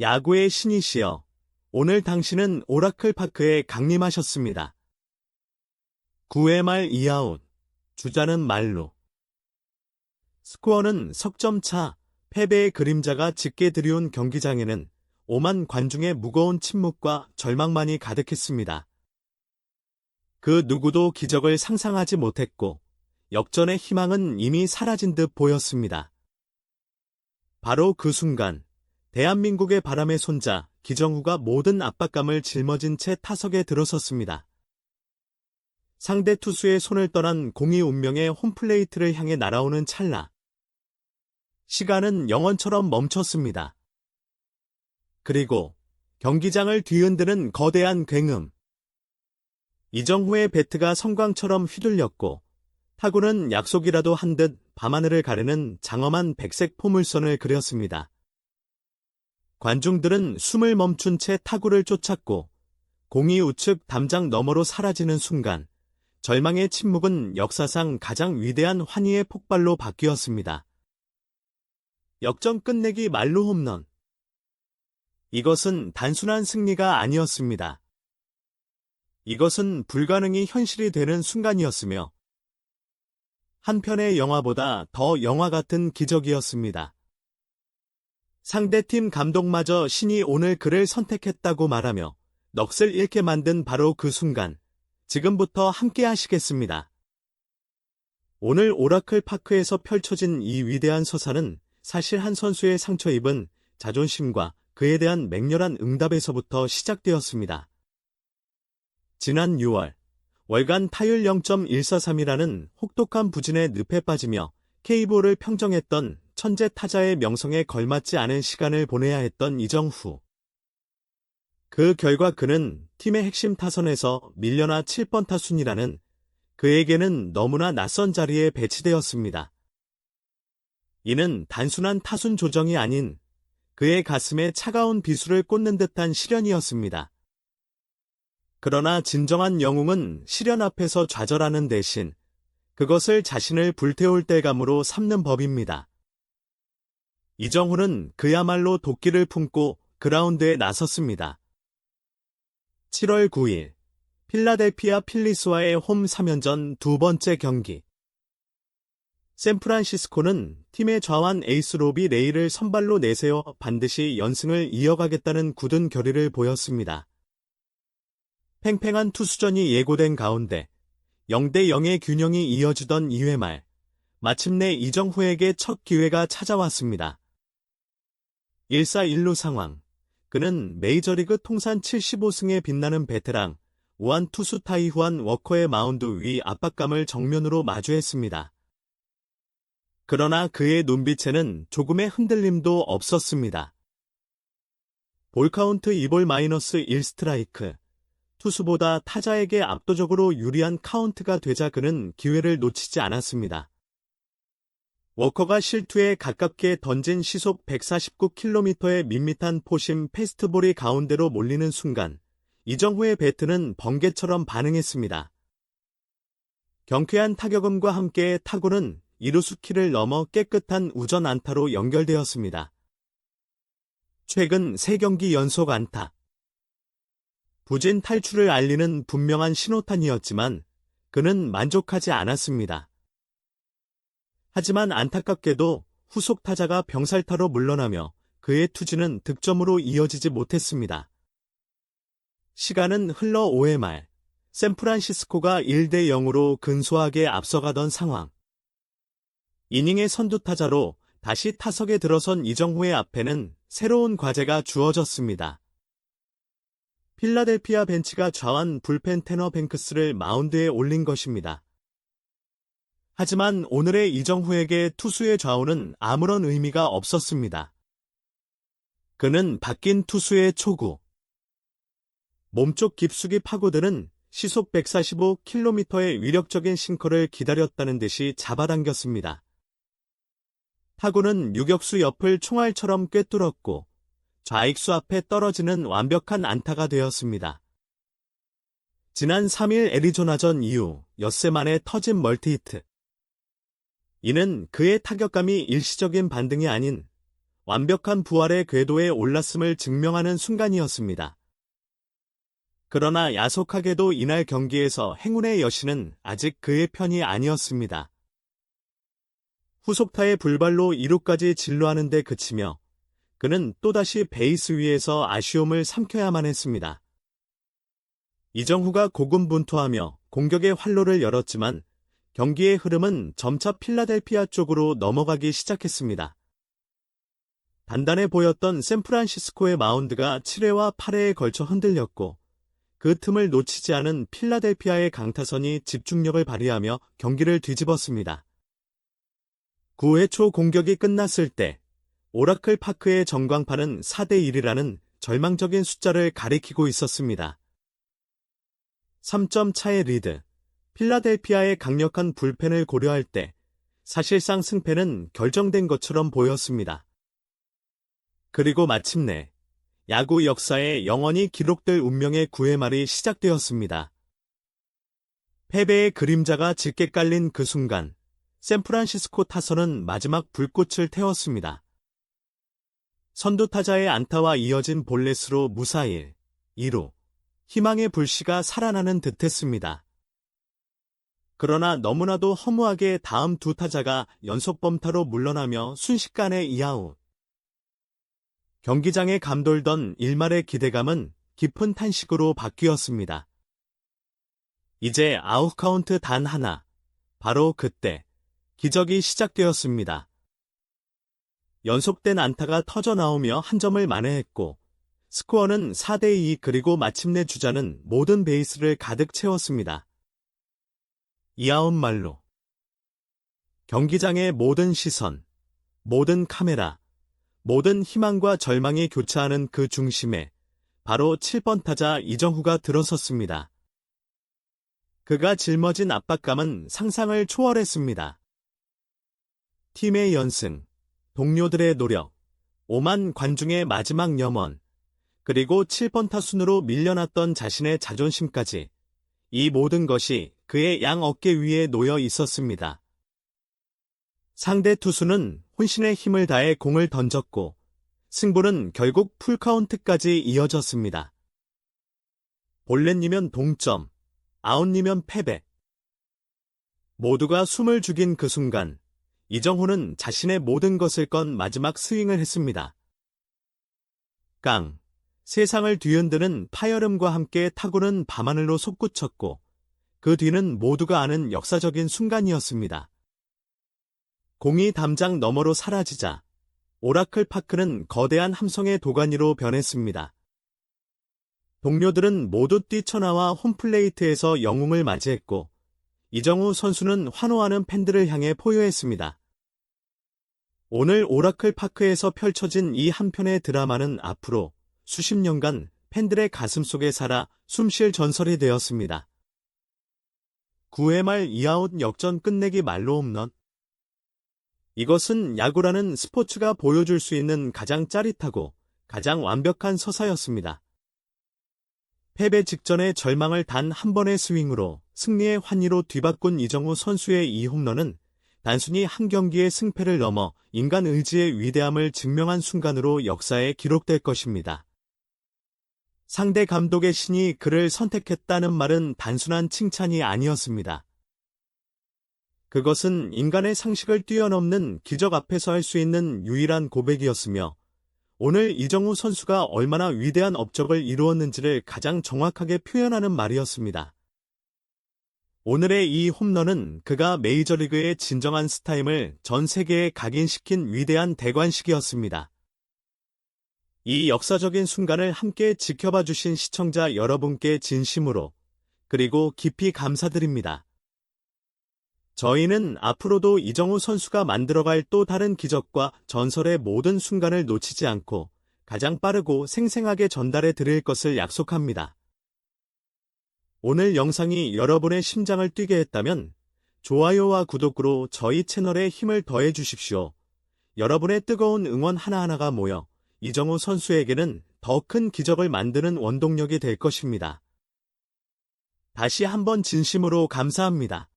야구의 신이시여, 오늘 당신은 오라클 파크에 강림하셨습니다. 9회 말 2아웃, 주자는 말로. 스코어는 석점 차, 패배의 그림자가 짙게 들이온 경기장에는 오만 관중의 무거운 침묵과 절망만이 가득했습니다. 그 누구도 기적을 상상하지 못했고, 역전의 희망은 이미 사라진 듯 보였습니다. 바로 그 순간, 대한민국의 바람의 손자 기정후가 모든 압박감을 짊어진 채 타석에 들어섰습니다. 상대 투수의 손을 떠난 공이 운명의 홈플레이트를 향해 날아오는 찰나. 시간은 영원처럼 멈췄습니다. 그리고 경기장을 뒤흔드는 거대한 굉음. 이정후의 배트가 성광처럼 휘둘렸고 타구는 약속이라도 한 듯 밤하늘을 가르는 장엄한 백색 포물선을 그렸습니다. 관중들은 숨을 멈춘 채 타구를 쫓았고 공이 우측 담장 너머로 사라지는 순간 절망의 침묵은 역사상 가장 위대한 환희의 폭발로 바뀌었습니다. 역전 끝내기 말로 홈런. 이것은 단순한 승리가 아니었습니다. 이것은 불가능이 현실이 되는 순간이었으며 한편의 영화보다 더 영화 같은 기적이었습니다. 상대팀 감독마저 신이 오늘 그를 선택했다고 말하며 넋을 잃게 만든 바로 그 순간, 지금부터 함께 하시겠습니다. 오늘 오라클 파크에서 펼쳐진 이 위대한 서사는 사실 한 선수의 상처 입은 자존심과 그에 대한 맹렬한 응답에서부터 시작되었습니다. 지난 6월, 월간 타율 0.143이라는 혹독한 부진의 늪에 빠지며 K볼을 평정했던 천재 타자의 명성에 걸맞지 않은 시간을 보내야 했던 이정후. 그 결과 그는 팀의 핵심 타선에서 밀려나 7번 타순이라는 그에게는 너무나 낯선 자리에 배치되었습니다. 이는 단순한 타순 조정이 아닌 그의 가슴에 차가운 비수를 꽂는 듯한 시련이었습니다. 그러나 진정한 영웅은 시련 앞에서 좌절하는 대신 그것을 자신을 불태울 때감으로 삼는 법입니다. 이정훈은 그야말로 도끼를 품고 그라운드에 나섰습니다. 7월 9일 필라델피아 필리스와의 홈 3연전 두 번째 경기 샌프란시스코는 팀의 좌완 에이스 로비 레이를 선발로 내세워 반드시 연승을 이어가겠다는 굳은 결의를 보였습니다. 팽팽한 투수전이 예고된 가운데 0대 0의 균형이 이어지던 2회 말 마침내 이정후에게 첫 기회가 찾아왔습니다. 1사1루 상황. 그는 메이저리그 통산 75승에 빛나는 베테랑 우한 투수 타이후안 워커의 마운드 위 압박감을 정면으로 마주했습니다. 그러나 그의 눈빛에는 조금의 흔들림도 없었습니다. 볼카운트 2볼 마이너스 1스트라이크. 투수보다 타자에게 압도적으로 유리한 카운트가 되자 그는 기회를 놓치지 않았습니다. 워커가 실투에 가깝게 던진 시속 149km의 밋밋한 포심 패스트볼이 가운데로 몰리는 순간 이정후의 배트는 번개처럼 반응했습니다. 경쾌한 타격음과 함께 타구는 이루수 키를 넘어 깨끗한 우전 안타로 연결되었습니다. 최근 3경기 연속 안타. 부진 탈출을 알리는 분명한 신호탄이었지만 그는 만족하지 않았습니다. 하지만 안타깝게도 후속 타자가 병살타로 물러나며 그의 투지는 득점으로 이어지지 못했습니다. 시간은 흘러 5회 말, 샌프란시스코가 1대 0으로 근소하게 앞서가던 상황. 이닝의 선두 타자로 다시 타석에 들어선 이정후의 앞에는 새로운 과제가 주어졌습니다. 필라델피아 벤치가 좌완 불펜 테너 뱅크스를 마운드에 올린 것입니다. 하지만 오늘의 이정후에게 투수의 좌우는 아무런 의미가 없었습니다. 그는 바뀐 투수의 초구. 몸쪽 깊숙이 파고드는 시속 145km의 위력적인 싱커를 기다렸다는 듯이 잡아당겼습니다. 타구는 유격수 옆을 총알처럼 꿰뚫었고 좌익수 앞에 떨어지는 완벽한 안타가 되었습니다. 지난 3일 애리조나전 이후 엿새 만에 터진 멀티히트. 이는 그의 타격감이 일시적인 반등이 아닌 완벽한 부활의 궤도에 올랐음을 증명하는 순간이었습니다. 그러나 야속하게도 이날 경기에서 행운의 여신은 아직 그의 편이 아니었습니다. 후속타의 불발로 2루까지 진로하는 데 그치며 그는 또다시 베이스 위에서 아쉬움을 삼켜야만 했습니다. 이정후가 고군분투하며 공격의 활로를 열었지만 경기의 흐름은 점차 필라델피아 쪽으로 넘어가기 시작했습니다. 단단해 보였던 샌프란시스코의 마운드가 7회와 8회에 걸쳐 흔들렸고 그 틈을 놓치지 않은 필라델피아의 강타선이 집중력을 발휘하며 경기를 뒤집었습니다. 9회 초 공격이 끝났을 때 오라클 파크의 전광판은 4대1이라는 절망적인 숫자를 가리키고 있었습니다. 3점 차의 리드, 필라델피아의 강력한 불펜을 고려할 때 사실상 승패는 결정된 것처럼 보였습니다. 그리고 마침내 야구 역사에 영원히 기록될 운명의 9회 말이 시작되었습니다. 패배의 그림자가 짙게 깔린 그 순간 샌프란시스코 타선은 마지막 불꽃을 태웠습니다. 선두 타자의 안타와 이어진 볼넷으로 무사일, 2루, 희망의 불씨가 살아나는 듯했습니다. 그러나 너무나도 허무하게 다음 두 타자가 연속 범타로 물러나며 순식간에 이아웃. 경기장에 감돌던 일말의 기대감은 깊은 탄식으로 바뀌었습니다. 이제 아웃 카운트 단 하나. 바로 그때 기적이 시작되었습니다. 연속된 안타가 터져 나오며 한 점을 만회했고 스코어는 4대2 그리고 마침내 주자는 모든 베이스를 가득 채웠습니다. 이아웃 말로 경기장의 모든 시선, 모든 카메라, 모든 희망과 절망이 교차하는 그 중심에 바로 7번 타자 이정후가 들어섰습니다. 그가 짊어진 압박감은 상상을 초월했습니다. 팀의 연승, 동료들의 노력, 오만 관중의 마지막 염원, 그리고 7번 타순으로 밀려났던 자신의 자존심까지 이 모든 것이 그의 양 어깨 위에 놓여 있었습니다. 상대 투수는 혼신의 힘을 다해 공을 던졌고 승부는 결국 풀카운트까지 이어졌습니다. 볼넷이면 동점, 아웃이면 패배. 모두가 숨을 죽인 그 순간 이정호는 자신의 모든 것을 건 마지막 스윙을 했습니다. 깡. 세상을 뒤흔드는 파열음과 함께 타고는 밤하늘로 솟구쳤고 그 뒤는 모두가 아는 역사적인 순간이었습니다. 공이 담장 너머로 사라지자 오라클 파크는 거대한 함성의 도가니로 변했습니다. 동료들은 모두 뛰쳐나와 홈플레이트에서 영웅을 맞이했고 이정우 선수는 환호하는 팬들을 향해 포효했습니다. 오늘 오라클 파크에서 펼쳐진 이 한편의 드라마는 앞으로 수십 년간 팬들의 가슴 속에 살아 숨쉴 전설이 되었습니다. 9회 말 이아웃 역전 끝내기 말로 홈런. 이것은 야구라는 스포츠가 보여줄 수 있는 가장 짜릿하고 가장 완벽한 서사였습니다. 패배 직전의 절망을 단 한 번의 스윙으로 승리의 환희로 뒤바꾼 이정우 선수의 이 홈런은 단순히 한 경기의 승패를 넘어 인간 의지의 위대함을 증명한 순간으로 역사에 기록될 것입니다. 상대 감독의 신이 그를 선택했다는 말은 단순한 칭찬이 아니었습니다. 그것은 인간의 상식을 뛰어넘는 기적 앞에서 할 수 있는 유일한 고백이었으며 오늘 이정우 선수가 얼마나 위대한 업적을 이루었는지를 가장 정확하게 표현하는 말이었습니다. 오늘의 이 홈런은 그가 메이저리그의 진정한 스타임을 전 세계에 각인시킨 위대한 대관식이었습니다. 이 역사적인 순간을 함께 지켜봐 주신 시청자 여러분께 진심으로 그리고 깊이 감사드립니다. 저희는 앞으로도 이정우 선수가 만들어갈 또 다른 기적과 전설의 모든 순간을 놓치지 않고 가장 빠르고 생생하게 전달해 드릴 것을 약속합니다. 오늘 영상이 여러분의 심장을 뛰게 했다면 좋아요와 구독으로 저희 채널에 힘을 더해 주십시오. 여러분의 뜨거운 응원 하나하나가 모여 이정우 선수에게는 더 큰 기적을 만드는 원동력이 될 것입니다. 다시 한번 진심으로 감사합니다.